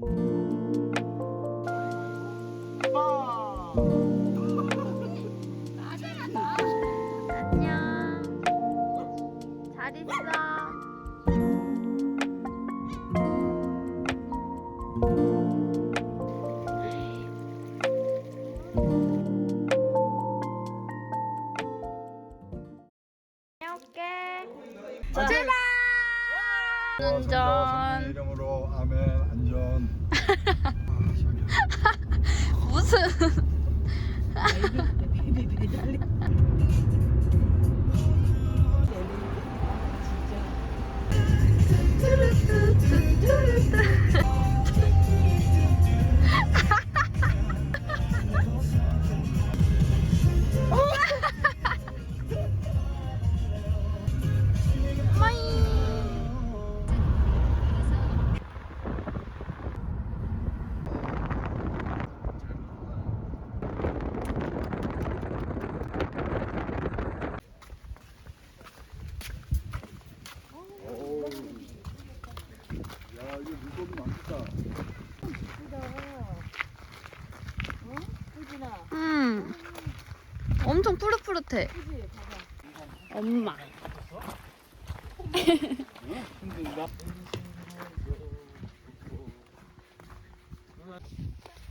안녕. Thank you.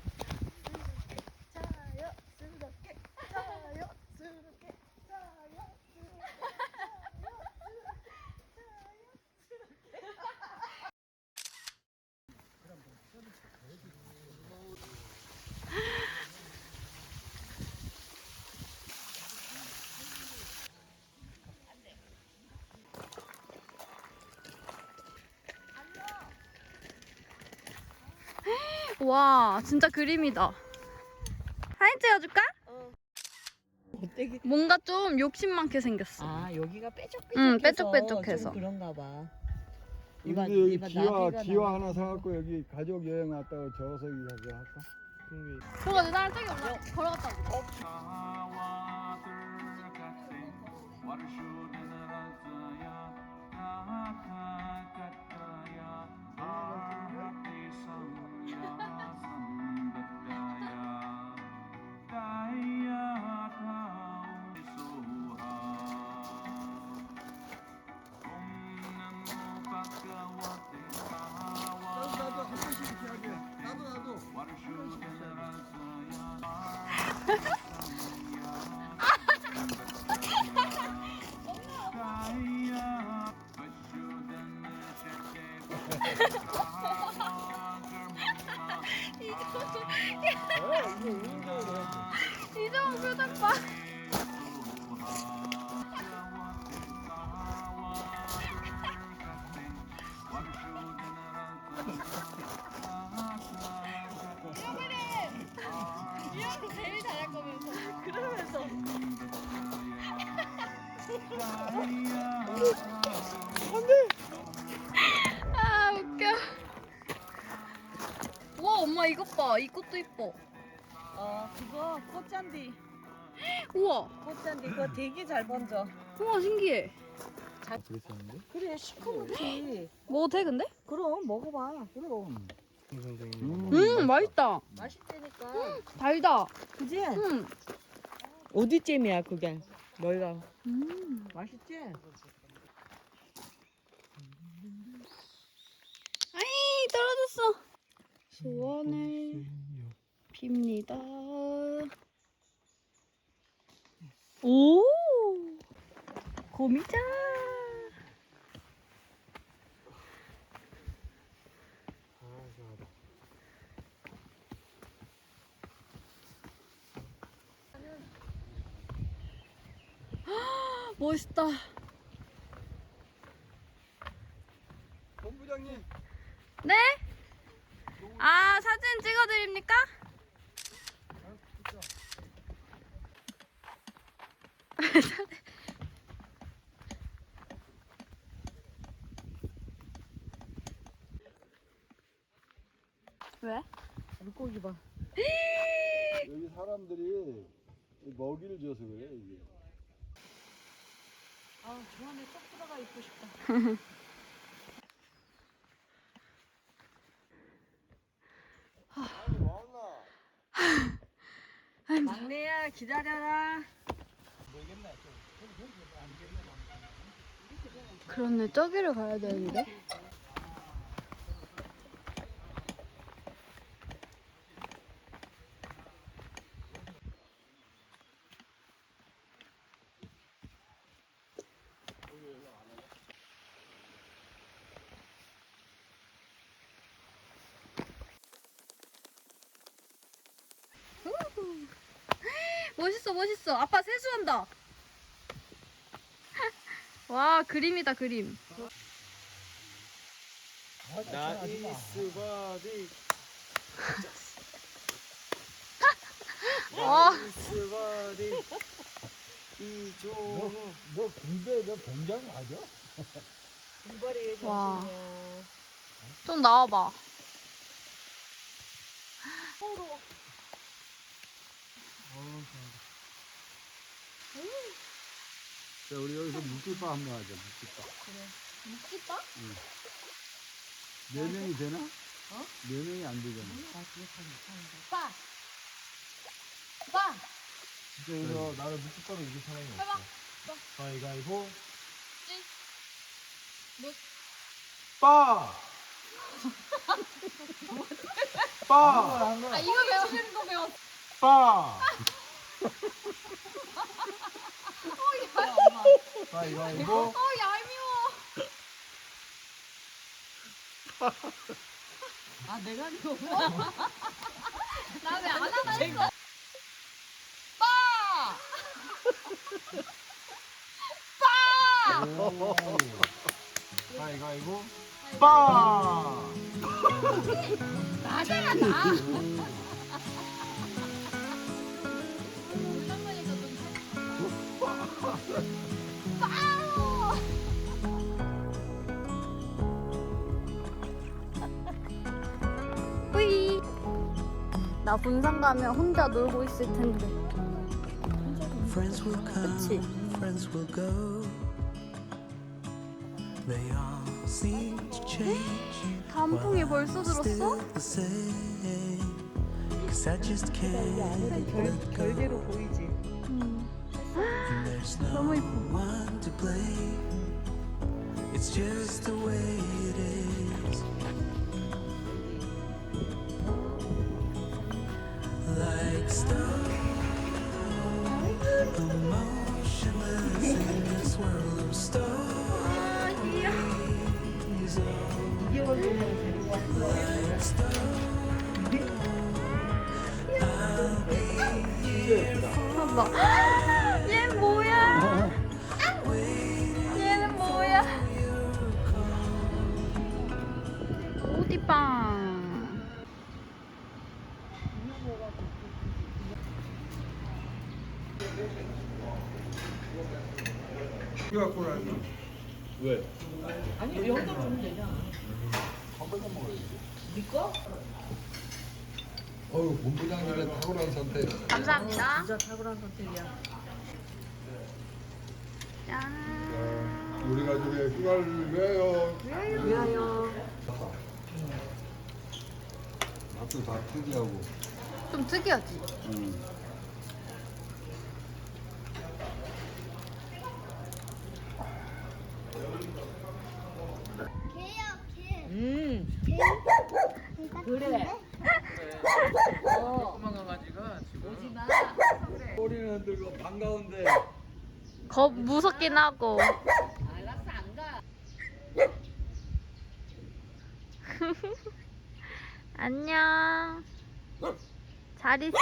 와, 진짜 그림이다. 사진 찍어줄까? 어때기? 뭔가 좀 욕심 많게 생겼어. 아 여기가 뾰족뾰족해서 응, 뾰족뾰족해서. 좀 그런가 봐. 근데 여기 기와 기와. 하나 사갖고 여기 가족 여행 왔다가 저어서 여기 할까? 저거 나랑 저기 올라 걸어갔다 오자. 이정훈 표정 봐. 이런 거 이 꽃도 이뻐. 어 그거 꽃잔디 우와. 꽃잔디 그거 되게 잘 번져. 우와 신기해. 어떻게 쓰는데? 그래 시커멓지. 먹어도 돼 근데? 그럼 먹어봐. 그럼 음. 음 맛있다. 맛있다니까. 달다. 그지? 음. 어디 잼이야 그게? 너희가 음. 맛있지? 아이 떨어졌어. 소원을 빕니다. 오. 곰이자. 멋있다. 본부장님. 네? 아, 사진 찍어드립니까? 왜? 물고기 봐. 여기 사람들이 먹이를 줘서 그래 이게. 아, 저 안에 쏙 들어가 있고 싶다. 막내야 기다려라. 그렇네 저기를 가야 되는데. 우후. 멋있어 멋있어. 아빠 세수한다. 와 그림이다 그림. 나이스 바디. 와 나이스 바디. 너, 이종호 너 군대 너 병장 맞아? 군발이 와. 좀 나와봐 자 우리 여기서 묵기밥 한번 하자 묵기밥 묵기빠? 네 명이 되나? 어? 네 명이 안 되잖아 빠! 빠! 진짜 이거 나를 묵국밥을 이길 사람이 해봐. 없어 가위가위보 뭐? 빠! 빠! 아 이거 배우는 거 배웠어 빠! 가위가위보. 어 얄미워. 아 내가 이거 나. 왜 안 하나 했어? 빠! 오. 가위가위보. 빠! 나잖아 나. 오랜만이니까 좀 후이 나 분산 가면 혼자 놀고 있을 텐데 Friends will come, 그치? friends will go. They all seem to change. 단풍이 벌써 Still 들었어? the same. Cause I just can't let 별, go. 별개로 보이지. no one to blame. It's just the way it is. Like stone, emotionless in this world of stories. Like stone, I'll be here. 어우 본부장님의 탁월한 선택 감사합니다 진짜 탁월한 선택이야. 짠 우리 가족의 휴가를 위하여 위하여. 맛도 다 특이하고 좀 특이하지? 음. 음. 그래. 어. 꼬리는 들고 반가운데 겁 무섭긴 하고 알았어 안 가. 안녕 잘 있어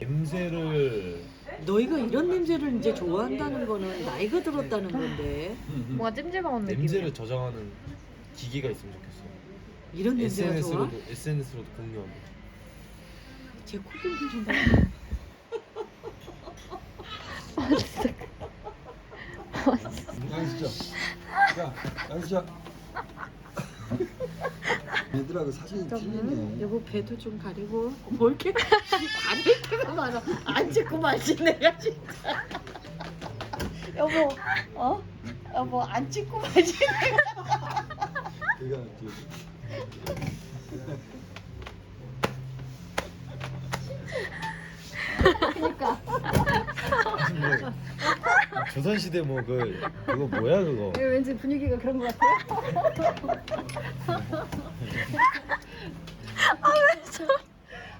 냄새를 너희가 이런 냄새를 이제 좋아한다는 거는 나이가 들었다는 건데 뭔가 찜질방온 느낌 냄새를 저장하는 기기가 있으면 좋겠어. 이런 냄새가 좋아? SNS로도 SNS로도 공유하고. 제 코좀 좀 봐. 양수자 야 양수자 얘들하고 사진 찍네 여보 배도 좀 가리고 뭘 이렇게 가릴 게만 많아 안 찍고 말지 내가 진짜 여보, 어? 여보 안 찍고 마시. 그 가 뒤에. 조선시대 뭐 그 그거 뭐야 그거? 왠지 분위기가 그런 것 같아요.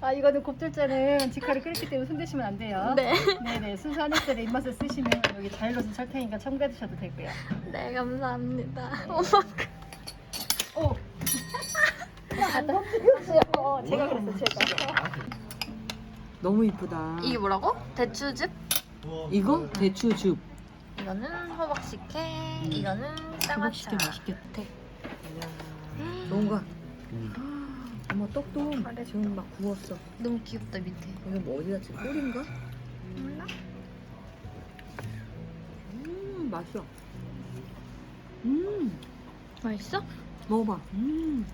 아 이거는 곱돌자는 직화를 끓였기 때문에 손 대시면 안 돼요. 네. 네네 순수 한약들의 입맛을 쓰시면 여기 자일로는 설탕이니까 첨가 드셔도 되고요. 네, 감사합니다. 오. 어, 제가 그랬어 제가. 너무 이쁘다. 이게 뭐라고? 대추즙? 이거 대추즙. 이거는 호박식혜, 이거는 쌍화차. 맛있겠다. 네. 뭔가. 어머 떡도 지금 막 구웠어. 너무 귀엽다 밑에. 이게 뭐 어디다 지 꿀인가? 몰라? 음 맛있어. 음 맛있어? 먹어봐. 음.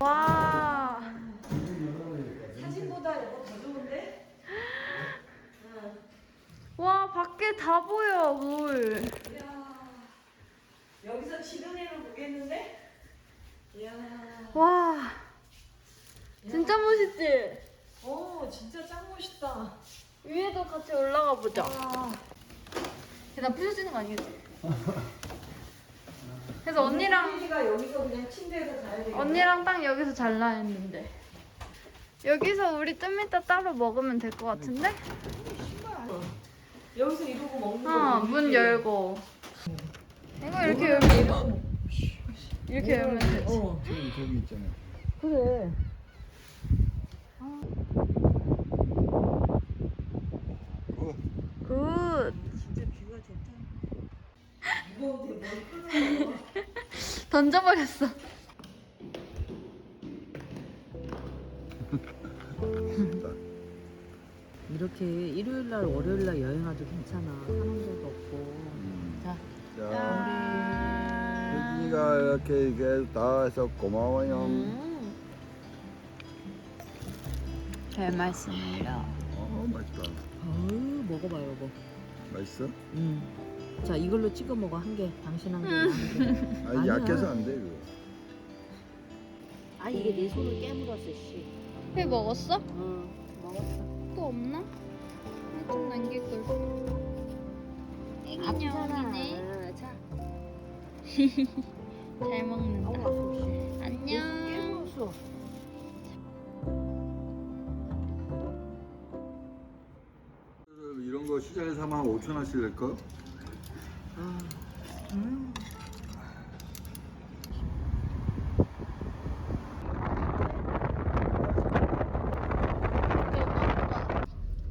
와. 사진보다 이거 더 좋은데? 와, 밖에 다 보여, 물. 여기서 지능해로 보겠는데? 이야. 와. 진짜 멋있지? 오 진짜 짱 멋있다. 위에도 같이 올라가 보자. 나 부서지는 거 아니겠지? 그래서 언니랑 가 여기서 그냥 침대에서 자야 돼. 언니랑 딱 여기서 잘라 했는데 여기서 우리 좀 이따 따로 먹으면 될 것 같은데? 여기서 이러고 먹는 거. 어, 문 열고 이거 이렇게 열면 이렇게, 이렇게 열면 되지 어 저기 저기 있잖아. 그래. 그굿 진짜 뷰가 좋다. 무거운데 뭘 던져버렸어 이렇게 일요일 날 월요일 날 여행하도 괜찮아. 사는 데도 없고. 음. 자, 자, 혜진이가 이렇게 이게 다 해서 고마워요. 음. 별 말씀을요 어 맛있다. 어우 먹어봐 여보. 맛있어? 음. 자 이걸로 찍어 먹어 한 개. 당신 한 개. 한 개. 아니 아니야. 약해서 안 돼 이거. 아 이게 내 손을 깨물었어 씨. 회 먹었어? 응 먹었어. 또 없나? 좀 남길 걸 애기냥이네 아, 자. 잘 먹는다 아프 씨. 안녕 깨물었어. 이런 거 시장에 사면 한 5천 원씩 낼 거? 아. 음.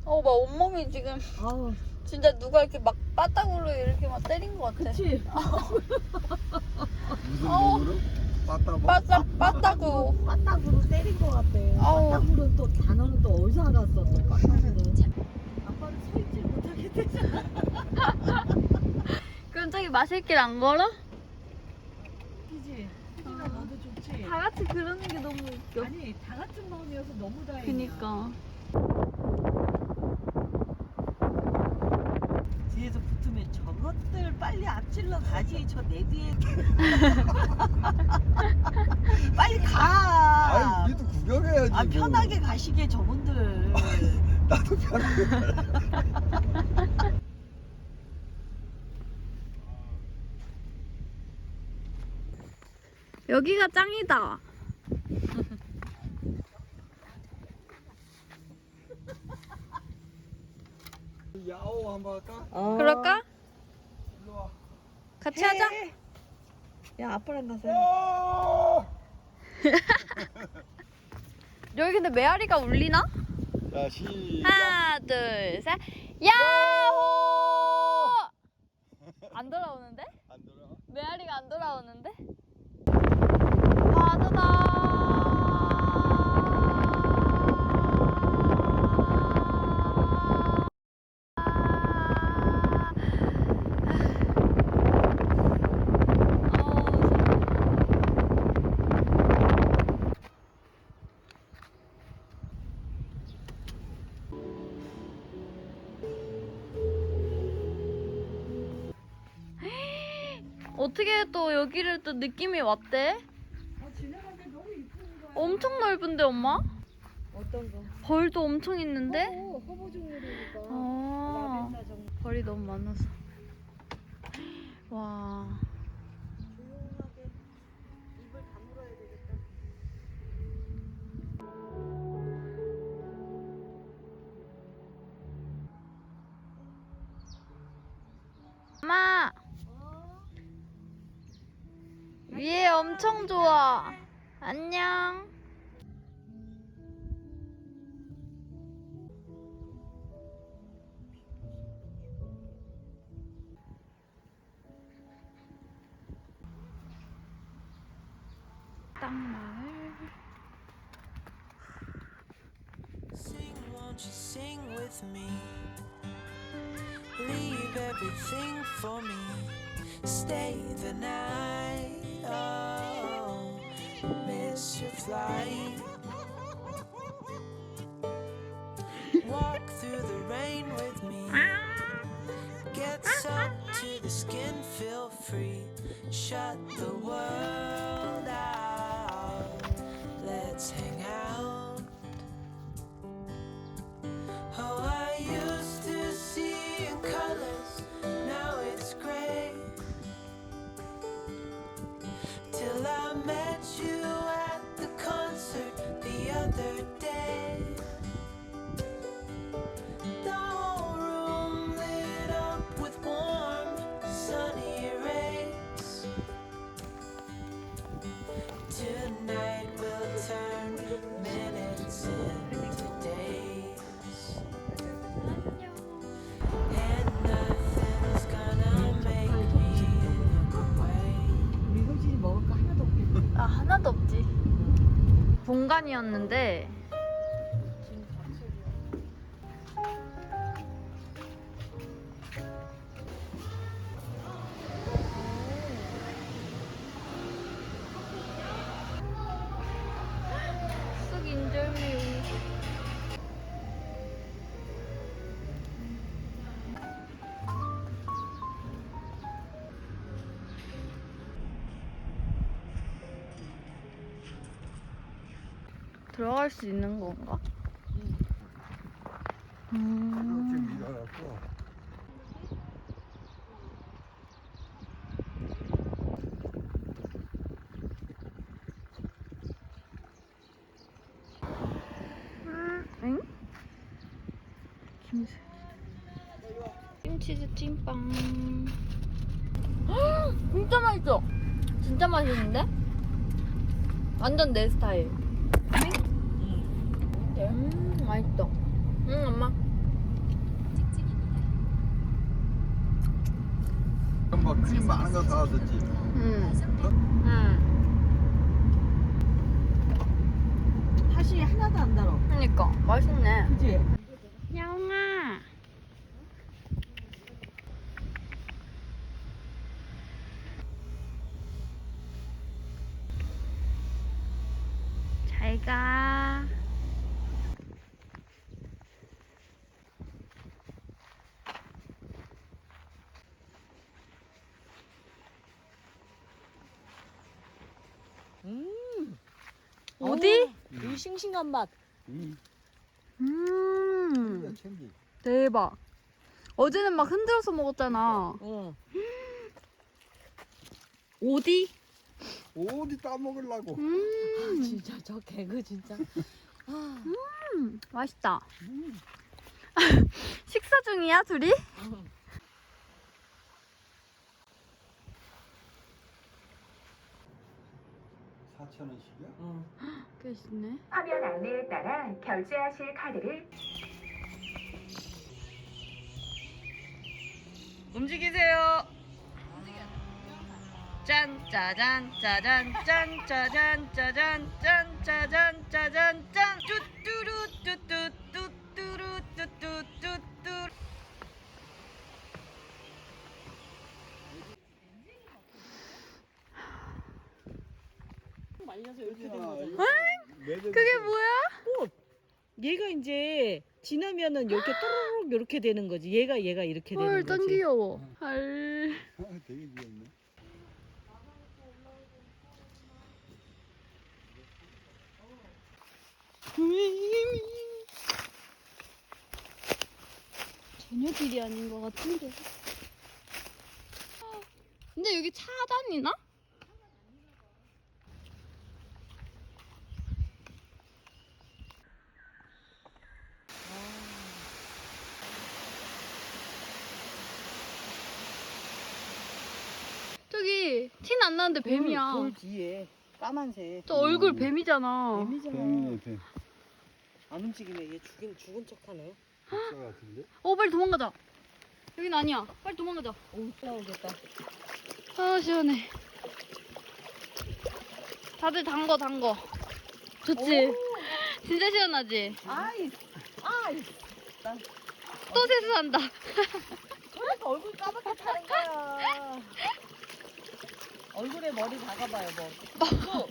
어, 막 온몸이 지금 아우 진짜 누가 이렇게 막 바닥으로 이렇게 막 때린 것 같아. 그치. 무슨 어. 몸으로? 빠따 뭐? 바닥, 바닥으로. 바닥으로 때린 것 같아. 아우. 바닥으로 또 단어는 또 어디서 알았어 또 바닥으로. 아빠는 서 있지 못하겠대. 그 럼 저기 마실 길 안 걸어? 그지. 혜진아 너도 좋지. 다 같이 그러는 게 너무 웃겨. 아니 다 같은 마음이어서 너무 다행이야. 그니까. 뒤에서 붙으면 저것들 빨리 앞질러 가지 저 내 뒤에 빨리 가. 아니 우리도 구경해야지. 아 뭐. 편하게 가시게 저분들. 나도 편하게. 여기가 짱이다. 야오. 야호 한번 할까? 어. 그럴까? 일로 와. 같이 하자. 야 아빠랑 가서. 야호! 여기 근데 메아리가 울리나? 자 시작. 하나, 둘, 셋. 야호! 안 돌아오는데? 안 돌아. 메아리가 안 돌아오는데? 바다다. 어떻게 또 여기를 또 느낌이 왔대? 엄청 넓은데 엄마? 어떤 거? 벌도 엄청 있는데? 허브, 허브 종류니까. 아 라벤더 종류. 벌이 너무 많아서 와 조용하게 입을 다물어야 되겠다. 엄마 위에 엄청 좋아 안녕 땅마을 Sing, won't you sing with me? Leave everything for me. Stay the night. Oh, miss your flight. Walk through the rain with me. Get soaked to the skin, feel free. Shut the world out. Let's hang 본관이었는데 들어갈 수 있는 건가? 음. 응? 김치. 김치즈 찐빵. 헉, 진짜 맛있어. 진짜 맛있는데? 완전 내 스타일. 음, 맛있어. 응, 엄마. 그럼 뭐 크림 많은 거 사왔었지. 응. 응. 팥이 하나도 안 달아. 그니까, 맛있네. 그지? 야옹아. 잘 가. 음. 어디? 이 싱싱한 맛. 응. 음. 챙기. 대박. 어제는 막 흔들어서 먹었잖아. 응. 어디? 어디 따먹으려고. 아, 음. 진짜 저 개그 진짜. 아, 음, 맛있다. 식사 중이야 둘이? 사천 원씩이야? 꽤 있네. 화면 안내에 따라 결제하실 카드를 움직이세요. 짠 짜잔 짜잔 짠 짜잔 짜잔 짠 짜잔 짜잔 짠 뚜뚜루 뚜뚜 뚜뚜루 뚜뚜 뚜뚜 말려서 이렇게 된 매듭이 그게 좀- 뭐야? 얘가 이제 지나면은 이렇게 또르륵 이렇게 되는 거지. 얘가 얘가 이렇게 헐, 되는 짱 거지. 귀여워. 헐. 아, 되게 귀엽네. 전혀 길이 아닌 것 같은데. 근데 여기 차단이나? 저기 티는 안 나는데 뱀이야. 돌, 돌 뒤에 까만색. 저 얼굴 뱀이잖아. 뱀이잖아. 뱀이네, 뱀. 안 움직이네. 얘 죽인 죽은 척하네. 같은데? 어 빨리 도망가자. 여긴 아니야. 빨리 도망가자. 오, 싸우겠다. 아 시원해. 다들 담궈 담궈. 좋지. 진짜 시원하지. 아이, 아이. 또 세수한다. 그래서 얼굴 까맣게 타는 거야. 얼굴에 머리 박아봐요, 뭐.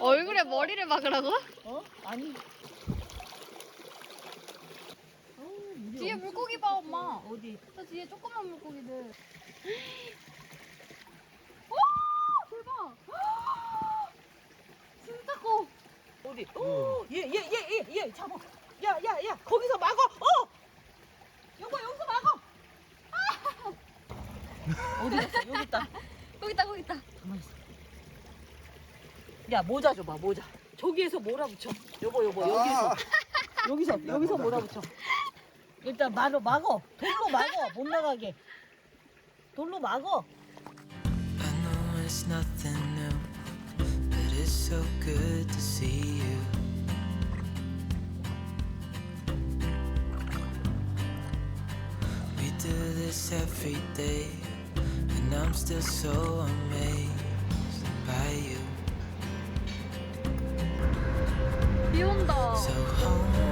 얼굴에 머리를 막으라고? 어? 아니. 어우, 뒤에 물고기 봐 엄마. 어디? 저 뒤에 조그만 물고기들. 오 대박. 진짜 커. 어디? 오, 얘, 얘, 얘, 얘, 얘, 잡아. 야, 야, 야, 거기서 막어. 어. 여보, 여기서 막어. 어디 갔어? 여기 있다. 거기 있다 거기 있다. 가만 있어. 야, 모자 줘봐, 모자. 저기에서 몰아붙여. 여보, 여보, 여기서. 아, 여기서, 여기서 몰아붙여. 일단 막어, 막어. 돌로 막어. 못 나가게. 돌로 막어. I know it's nothing new, but it's so good to see you. We do this every day, and I'm still so amazed by you. 비 온다. So hold